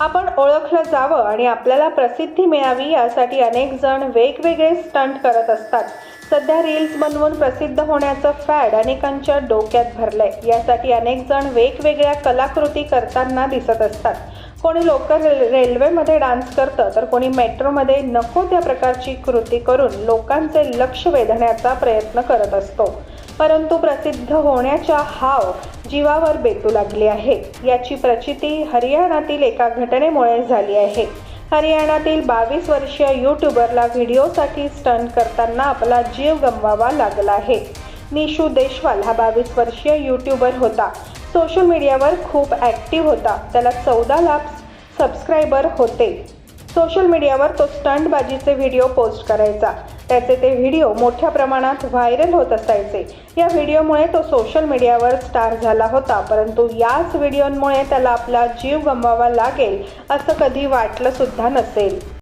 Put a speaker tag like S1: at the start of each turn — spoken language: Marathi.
S1: आपण ओळखलं जावं आणि आपल्याला प्रसिद्धी मिळावी यासाठी अनेक जण वेगवेगळे स्टंट करत असतात. सध्या रील्स बनवून प्रसिद्ध होण्याचं फॅड अनेकांच्या डोक्यात भरलंय. यासाठी अनेक जण वेगवेगळ्या कलाकृती करताना दिसत असतात. कोणी लोकल रेल्वेमध्ये डान्स करतं तर कोणी मेट्रोमध्ये नको त्या प्रकारची कृती करून लोकांचे लक्ष वेधण्याचा प्रयत्न करत असतो. परंतु प्रसिद्ध होण्याच्या हाव जीवावर बेतू लागली आहे. याची प्रचिती हरियाणातील एका घटनेमुळे झाली आहे. हरियाणातील बावीस वर्षीय यूट्यूबरला व्हिडिओसाठी स्टंट करताना आपला जीव गमवावा लागला आहे. निशू देशवाल हा बावीस वर्षीय यूट्यूबर होता. सोशल मीडियावर खूप ॲक्टिव्ह होता. त्याला चौदा लाख सबस्क्रायबर होते. सोशल मीडियावर तो स्टंटबाजीचे व्हिडिओ पोस्ट करायचा. त्याचे ते व्हिडिओ मोठ्या प्रमाणात व्हायरल होत असायचे. या व्हिडिओमुळे तो सोशल मीडियावर स्टार झाला होता परंतु याच व्हिडिओमुळे त्याला आपला जीव गमवावा लागेल असं कधी वाटलं सुद्धा नसेल.